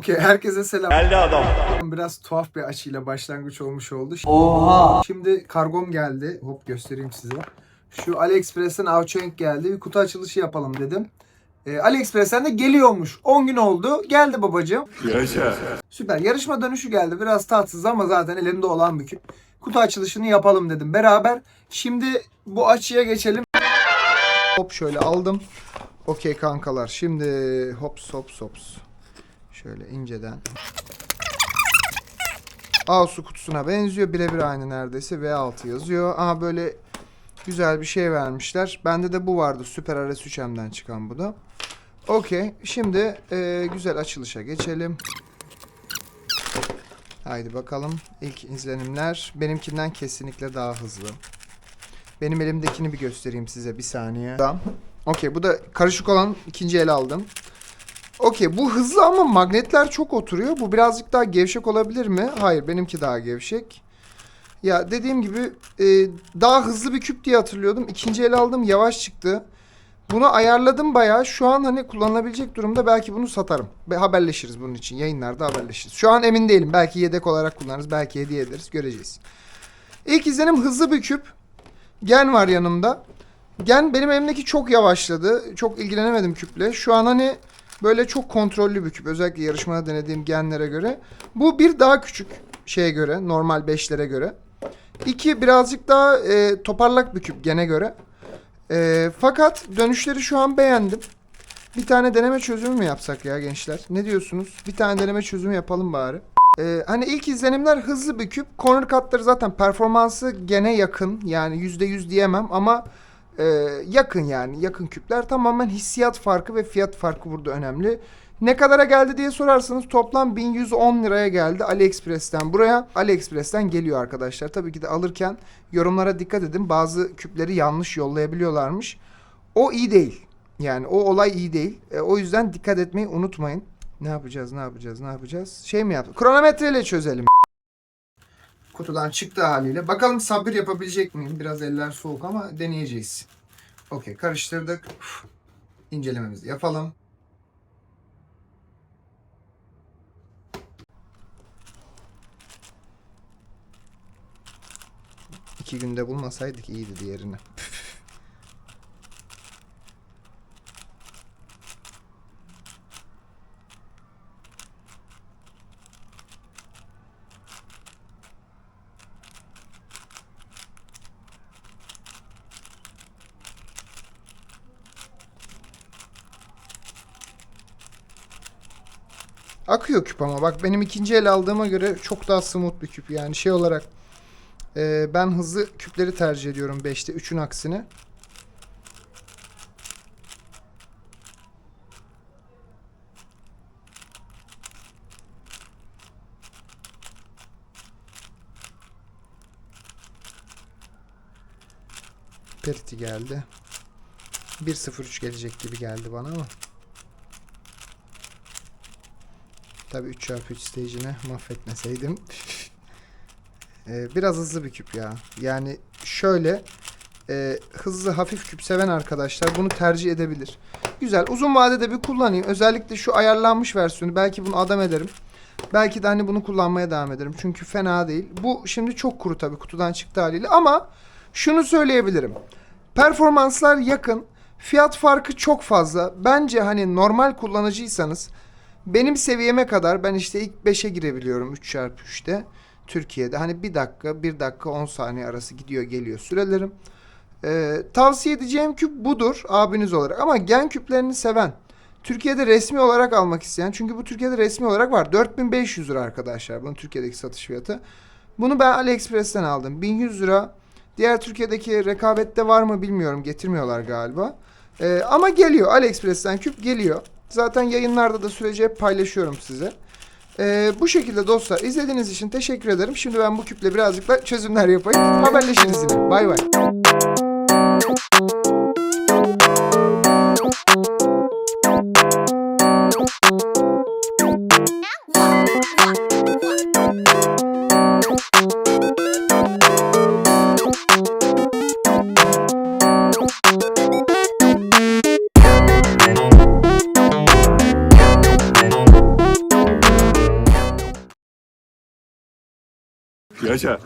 Okey herkese selam. Geldi adam. Biraz tuhaf bir açıyla başlangıç olmuş oldu. Oha. Şimdi kargom geldi. Hop göstereyim size. Şu AliExpress'ten Avçenk geldi. Bir kutu açılışı yapalım dedim. Ee, AliExpress'ten de geliyormuş. 10 gün oldu. Geldi babacığım. Yaşa. Süper. Yarışma dönüşü geldi. Biraz tatsız ama zaten elimde olan bir küp. Kutu açılışını yapalım dedim beraber. Şimdi bu açıya geçelim. Hop şöyle aldım. Okey kankalar. Şimdi hops hops hops. Şöyle inceden. Asu kutusuna benziyor. Birebir aynı neredeyse. V6 yazıyor. Aha böyle güzel bir şey vermişler. Bende de bu vardı. Süper RS3M'den çıkan bu da. Okey. Şimdi e, güzel açılışa geçelim. Haydi bakalım. İlk izlenimler. Benimkinden kesinlikle daha hızlı. Benim elimdekini bir göstereyim size bir saniye. Tamam. Okey bu da karışık olan ikinci el aldım. Okey bu hızlı ama magnetler çok oturuyor. Bu birazcık daha gevşek olabilir mi? Hayır benimki daha gevşek. Ya dediğim gibi e, daha hızlı bir küp diye hatırlıyordum. İkinci el aldım yavaş çıktı. Bunu ayarladım bayağı. Şu an hani kullanılabilecek durumda belki bunu satarım. Ve haberleşiriz bunun için. Yayınlarda haberleşiriz. Şu an emin değilim. Belki yedek olarak kullanırız. Belki hediye ederiz. Göreceğiz. İlk izlenim hızlı bir küp. Gen var yanımda. Gen benim elimdeki çok yavaşladı. Çok ilgilenemedim küple. Şu an hani böyle çok kontrollü bir küp. Özellikle yarışmada denediğim genlere göre. Bu bir daha küçük şeye göre. Normal 5'lere göre. İki birazcık daha e, toparlak bir küp gene göre. E, fakat dönüşleri şu an beğendim. Bir tane deneme çözümü mü yapsak ya gençler? Ne diyorsunuz? Bir tane deneme çözümü yapalım bari. E, hani ilk izlenimler hızlı bir küp. Corner cut'ları zaten performansı gene yakın. Yani %100 diyemem ama e, yakın yani. Yakın küpler. Tamamen hissiyat farkı ve fiyat farkı burada önemli. Ne kadara geldi diye sorarsanız toplam 1110 liraya geldi AliExpress'ten buraya. AliExpress'ten geliyor arkadaşlar. Tabii ki de alırken yorumlara dikkat edin. Bazı küpleri yanlış yollayabiliyorlarmış. O iyi değil. Yani o olay iyi değil. E, o yüzden dikkat etmeyi unutmayın. Ne yapacağız, ne yapacağız, ne yapacağız? Şey mi yaptık? Kronometreyle çözelim. Kutudan çıktı haliyle. Bakalım sabır yapabilecek miyim? Biraz eller soğuk ama deneyeceğiz. Okey karıştırdık. Uf. İncelememizi yapalım. İki günde bulmasaydık iyiydi diğerini. Akıyor küp ama bak benim ikinci el aldığıma göre çok daha smooth bir küp yani şey olarak e, ben hızlı küpleri tercih ediyorum 5'te 3'ün aksine. Periti geldi. 1.03 gelecek gibi geldi bana ama. Tabi 3x3 stage'ini mahvetmeseydim. Ee, biraz hızlı bir küp ya. Yani şöyle e, hızlı hafif küp seven arkadaşlar bunu tercih edebilir. Güzel. Uzun vadede bir kullanayım. Özellikle şu ayarlanmış versiyonu. Belki bunu adam ederim. Belki de hani bunu kullanmaya devam ederim. Çünkü fena değil. Bu şimdi çok kuru tabii kutudan çıktı haliyle. Ama şunu söyleyebilirim. Performanslar yakın. Fiyat farkı çok fazla. Bence hani normal kullanıcıysanız benim seviyeme kadar ben işte ilk 5'e girebiliyorum 3x3'te. Türkiye'de hani bir dakika, bir dakika 10 saniye arası gidiyor geliyor sürelerim. Ee, tavsiye edeceğim küp budur abiniz olarak. Ama gen küplerini seven, Türkiye'de resmi olarak almak isteyen, çünkü bu Türkiye'de resmi olarak var. 4500 lira arkadaşlar bunun Türkiye'deki satış fiyatı. Bunu ben AliExpress'ten aldım. 1100 lira. Diğer Türkiye'deki rekabette var mı bilmiyorum. Getirmiyorlar galiba. Ee, ama geliyor. AliExpress'ten küp geliyor. Zaten yayınlarda da süreci hep paylaşıyorum size. Ee, bu şekilde dostlar izlediğiniz için teşekkür ederim. Şimdi ben bu küple birazcık da çözümler yapayım. Haberleşiniz yine. Bay bay. Thank you. Yaşa.